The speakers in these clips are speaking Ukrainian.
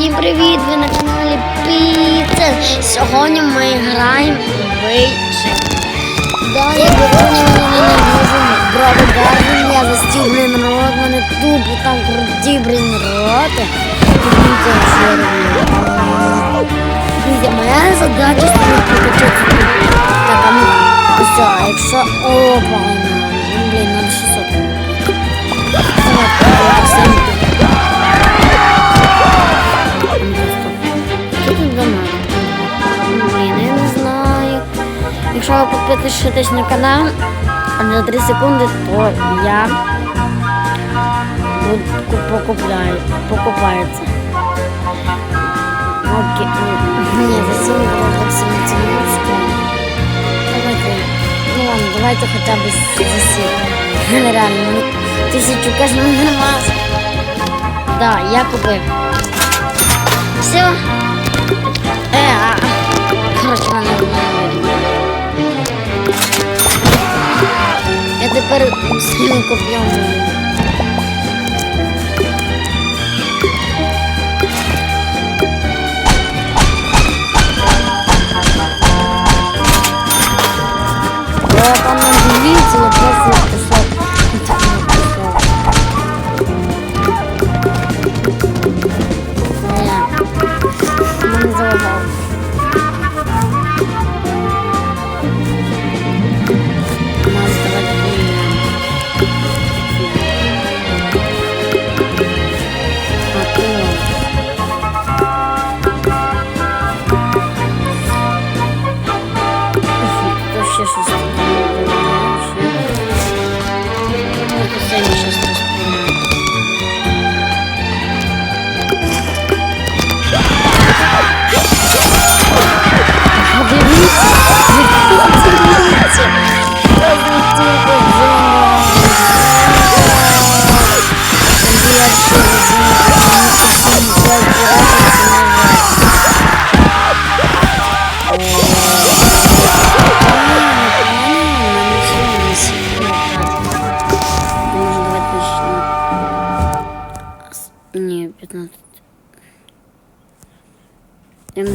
Всім привіт! Ви на каналі Піцер. Сьогодні ми граємо. Да, я не гарден, я застів, блін, рот, мене тупо там круті, блін, роти. Дивіться, моя задача прокачати. Так, а ну, все, а якщо... О, погано. Ну, блін, надо 600. Давай, давай, все. Якщо ви на канал за 3 секунди, то я буду покупляю, покупається. Окей. Ні, за 7 робоксів на ціночку. Давайте, ну ладно, давайте хоча б за 7. Нереально, тисячу кожного нормально. Да, я купив. Все. Е, а. Коротше, мене тепер сильно коп'єм.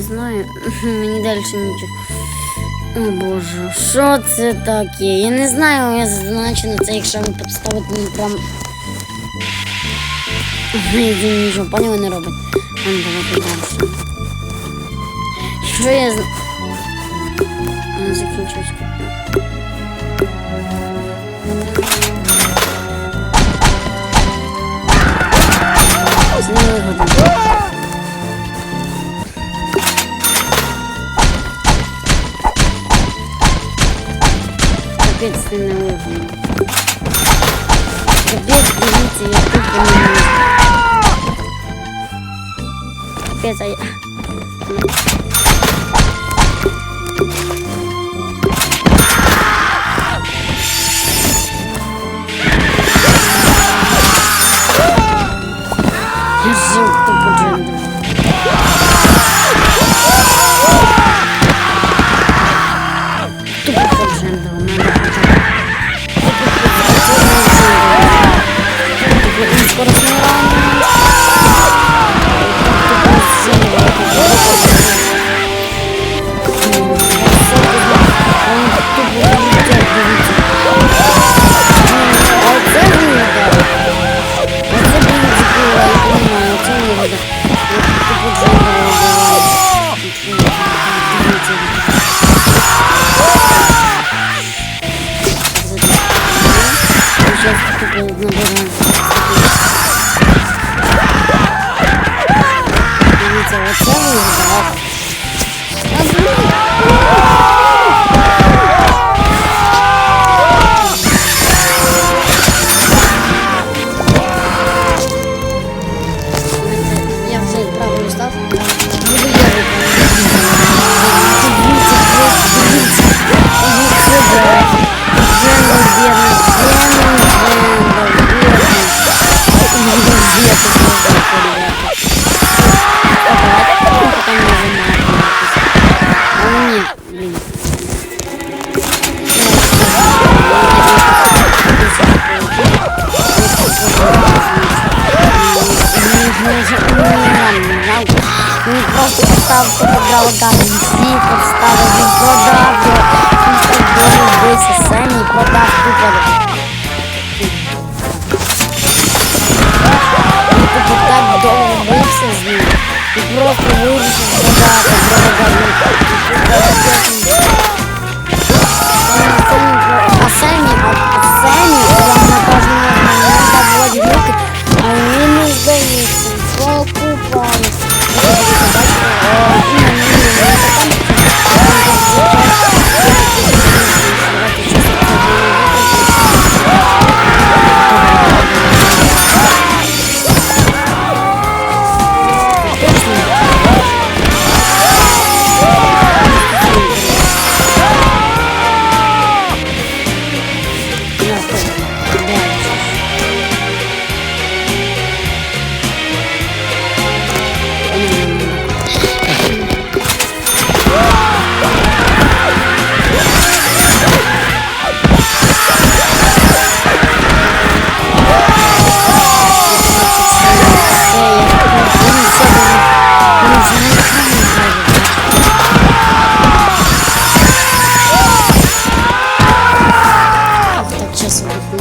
Знаю, мені далі нічого. О боже, що це таке? Я не знаю, я зазначено це, якщо ви підставити мені прям. Ні, нічого, поняли не робить. Ладно, давайте далі. Що я з... Ну, закінчусь. Це Капець це не вигодно. Капець, я тут не. Капець, а. Я Тупо скоростний Всі, поставив, він продав його. Він вбився Семі і продав тупо. Він так довго бився з ним. І просто вирішив продати продав. Гарден.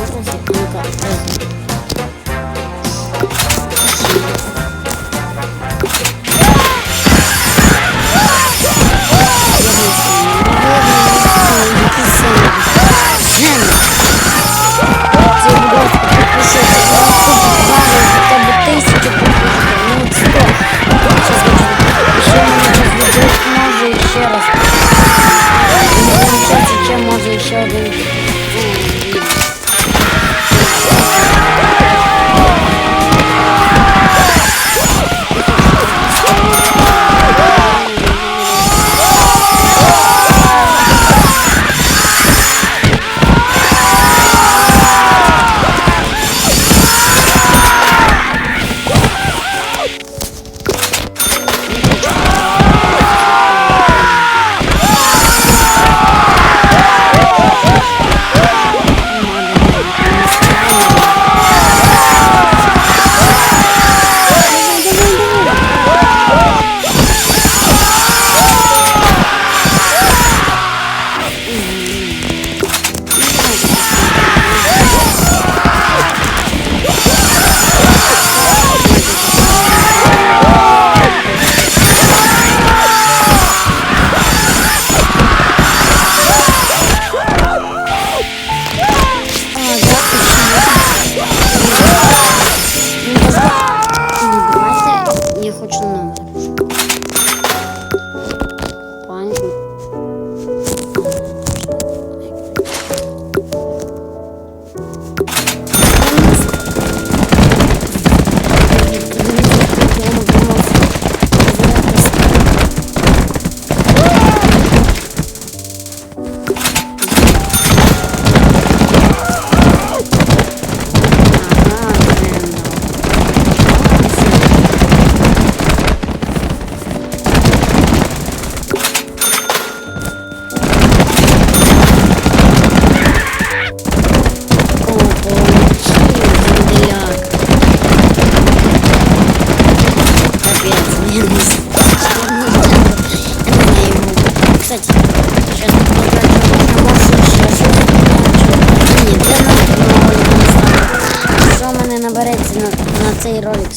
você clica azul.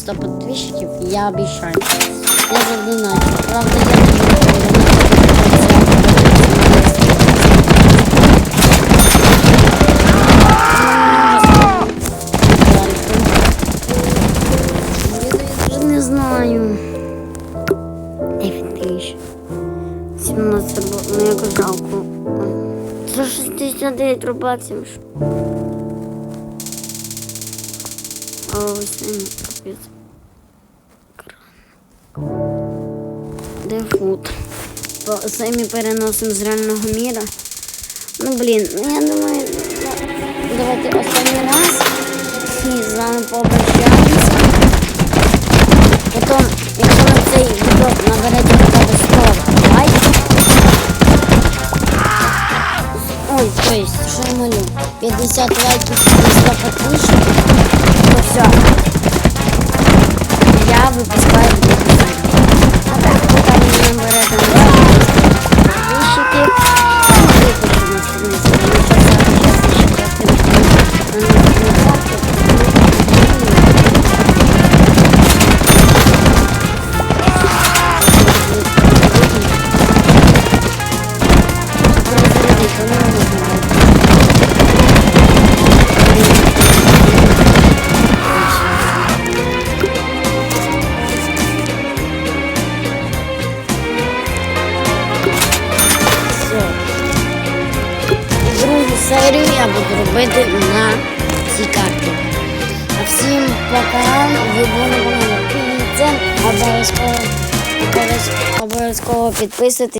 100 підписчиків, я обіцяю. Я задонаю. Правда, я не не знаю. 9 тисяч. 17 рублів. Ну, як жалко. Це 69 рублаксів. ж. Ось капець. Де фут? Самі переносимо з реального міра. Ну блін, ну я думаю, давайте останній раз і з вами попрощаємося. Потім, якщо на цей відео наберете хоча б 100 лайків. Ой, то есть, що я малю? 50 лайків і 100 підписчиків. То все. Я випускаю буду робити на цій карті. А всім пока, ви були на Обов'язково обов'язково підписуйтесь.